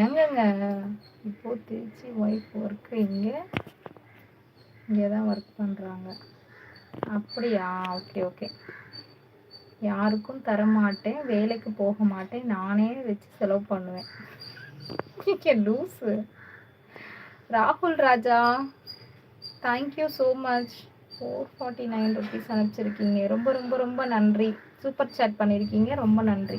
ஏங்கங்க? இப்போ Trichy wife work இங்கே. இங்கே தான் ஒர்க் பண்ணுறாங்க அப்படியா? ஓகே ஓகே யாருக்கும் தர மாட்டேன் வேலைக்கு போக மாட்டேன். நானே வச்சு செலவு பண்ணுவேன். லூஸு ராகுல் Raja thank you so much four forty nine rupees அனுப்பிச்சிருக்கீங்க. ரொம்ப ரொம்ப ரொம்ப நன்றி. சூப்பர் சேட் பண்ணியிருக்கீங்க ரொம்ப நன்றி.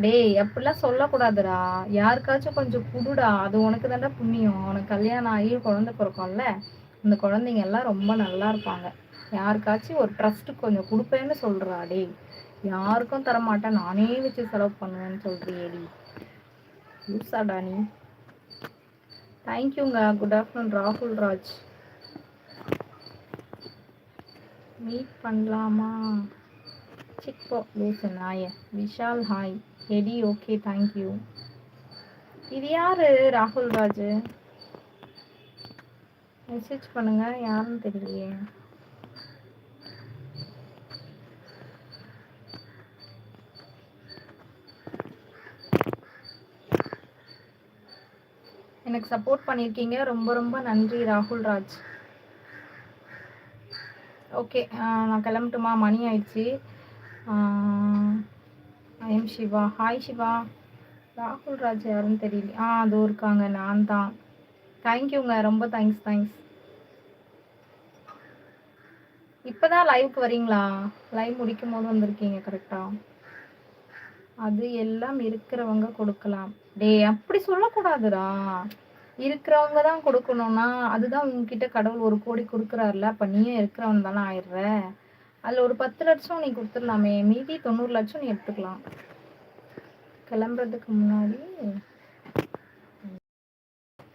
டேய் அப்படிலாம் சொல்லக்கூடாதுடா. யாருக்காச்சும் கொஞ்சம் குடுடா. அது உனக்கு தானே புண்ணியம். உனக்கு கல்யாணம் ஆகி குழந்தை பிறக்கும்ல இந்த குழந்தைங்க எல்லாம் ரொம்ப நல்லா இருப்பாங்க. யாருக்காச்சும் ஒரு ட்ரஸ்ட்டு கொஞ்சம் கொடுப்பேன்னு சொல்கிறா டேய். யாருக்கும் தரமாட்டேன் நானே வச்சு செலவு பண்ணுவேன்னு சொல்கிறியேடி யூஸாடா நீ. தேங்க்யூங்க குட் ஆஃப்டர்நூன் ராகுல் ராஜ். மீட் பண்ணலாமா? சிக்போ லூசு நாய. விஷால் ஹாய் ஹெடி ஓகே தேங்க்யூ இது யாரு? ராகுல் ராஜு மெசேஜ் பண்ணுங்க யாருன்னு தெரியலையே. எனக்கு சப்போர்ட் பண்ணியிருக்கீங்க ரொம்ப ரொம்ப நன்றி ராகுல் ராஜ் ஓகே நான் கிளம்பட்டுமா? மணி ஆயிடுச்சு. ஐம் சிவா. ஹாய் சிவா. ராகுல் ராஜ் யாருன்னு தெரியல. ஆ அதுவும் இருக்காங்க. நான் தான். தேங்க்யூங்க ரொம்ப தேங்க்ஸ் தேங்க்ஸ் இப்போதான் லைவ்க்கு வரீங்களா? லைவ் முடிக்கும் போது வந்திருக்கீங்க கரெக்டாக அது எல்லாம் இருக்கிறவங்க கொடுக்கலாம். டே அப்படி சொல்லக்கூடாதுடா. இருக்கிறவங்க தான் கொடுக்கணும்னா அதுதான் உங்ககிட்ட கடவுள் ஒரு கோடி கொடுக்குறாருல அப்போ நீயும் இருக்கிறவன் தானே ஆயிடுற? அதில் ஒரு பத்து லட்சம் நீ கொடுத்துடலாமே. மீதி தொண்ணூறு லட்சம் நீ எடுத்துக்கலாம். கிளம்புறதுக்கு முன்னாடி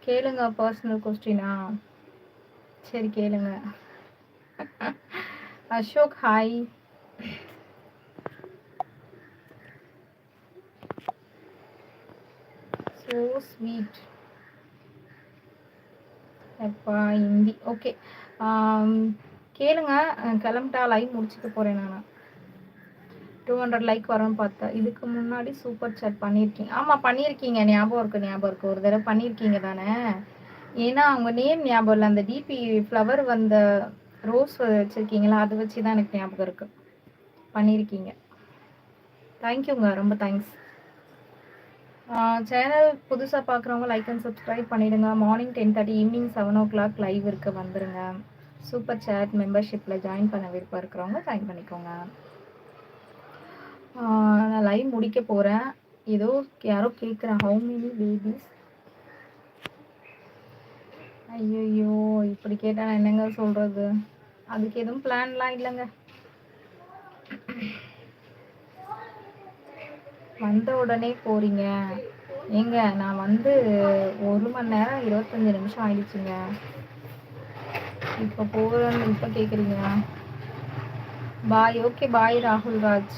கேளுங்க பர்சனல் கொஸ்டினா சரி கேளுங்க. அசோக் ஹாய் ஸோ ஸ்வீட் அப்பா ஹிந்தி. ஓகே um, கேளுங்க. கிளம்பிட்டா லைவ் முடிச்சுட்டு போகிறேன் நான். டூ ஹண்ட்ரட் லைக் வரும்னு பார்த்தேன் இதுக்கு முன்னாடி சூப்பர் சாட் பண்ணியிருக்கீங்க ஆமாம் பண்ணியிருக்கீங்க ஞாபகம் இருக்குது ஞாபகம் இருக்குது ஒரு தடவை பண்ணியிருக்கீங்க தானே. ஏன்னா அவங்க நேம் ஞாபகம் இல்லை. அந்த டிபி ஃப்ளவர் வந்த ரோஸ் வச்சுருக்கீங்களா? அதை வச்சு தான் எனக்கு ஞாபகம் இருக்குது பண்ணியிருக்கீங்க தேங்க்யூங்க ரொம்ப தேங்க்ஸ் சேனல் புதுசாக பார்க்குறவங்க லைக் அண்ட் சப்ஸ்கிரைப் பண்ணிவிடுங்க morning ten thirty evening seven o'clock live இருக்க வந்துடுங்க சூப்பர் சேட் மெம்பர்ஷிப்பில் ஜாயின் பண்ண விருப்பம் இருக்கிறவங்க ஜாயின் பண்ணிக்கோங்க. நான் லைவ் முடிக்க போகிறேன் ஏதோ யாரோ கேட்குறேன் ஹவு மெனி பேபிஸ் ஐயோ இப்படி கேட்டால் நான் என்னங்க சொல்கிறது அதுக்கு எதுவும் பிளான்லாம் இல்லைங்க. வந்த உடனே போகிறீங்க ஏங்க நான் வந்து ஒரு மணி நேரம் இருபத்தஞ்சி நிமிஷம் ஆயிடுச்சுங்க. இப்போ போகிறேன்னு இப்போ கேட்குறீங்களா பாய் ஓகே பாய் ராகுல் ராஜ்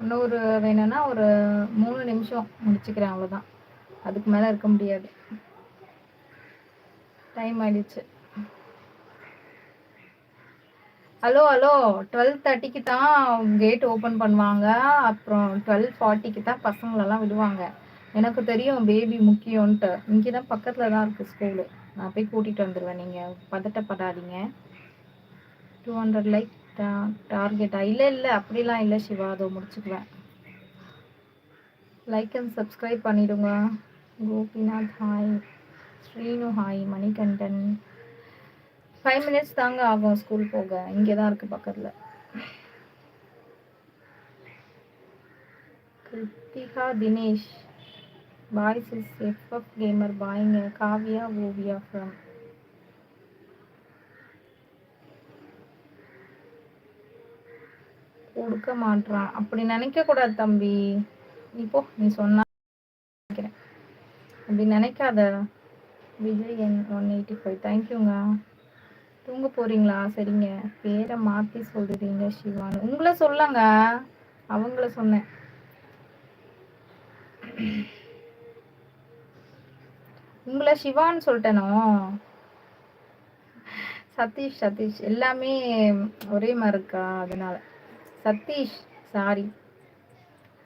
இன்னொரு வேணும்னா ஒரு மூணு நிமிஷம் முடிச்சுக்கிறேன் அவ்வளோதான் அதுக்கு மேலே இருக்க முடியாது. டைம் ஆயிடுச்சு. ஹலோ ஹலோ டுவெல் தேர்ட்டிக்கு தான் கேட் ஓப்பன் பண்ணுவாங்க. அப்புறம் டுவெல் ஃபார்ட்டிக்கு தான் பசங்களெல்லாம் விடுவாங்க. எனக்கு தெரியும் பேபி முக்கியம்ன்ட்டு. இங்கே தான் பக்கத்தில் தான் இருக்குது ஸ்கூலு நான் போய் கூட்டிகிட்டு வந்துடுவேன் நீங்கள் பதட்டப்படாதீங்க. டூ ஹண்ட்ரட் லைக் டா டார்கெட்டா இல்லை இல்லை. அப்படிலாம் இல்லை சிவா. அதை முடிச்சுக்குவேன். லைக் அண்ட் சப்ஸ்கிரைப் பண்ணிவிடுங்க Gopinath hi Srinu hi Manikandan. Five minutes தாங்க ஆகும் ஸ்கூல் போக. இங்கே தான் இருக்குது பக்கத்தில். Kiruthika Dinesh. Boys is FF gamer பாய்ங்க காவியா ஓவியா ஃப்ரம் கொடுக்க மாட்டான் அப்படி நினைக்க கூடாது தம்பி இப்போ நீ சொன்ன நினைக்கிறேன். அப்படி நினைக்காத. விஜய் என் ஒன் எயிட்டி ஃபைவ் தேங்க்யூங்க தூங்க போறீங்களா? சரிங்க. பேரை மாற்றி சொல்றீங்க சிவானு. உங்களை சொல்லங்க. அவங்கள சொன்னேன். உங்களை சிவான்னு சொல்லிட்டேனோ? சதீஷ் சதீஷ். எல்லாமே ஒரே மாதிரி இருக்கா? அதனால. சதீஷ் சாரி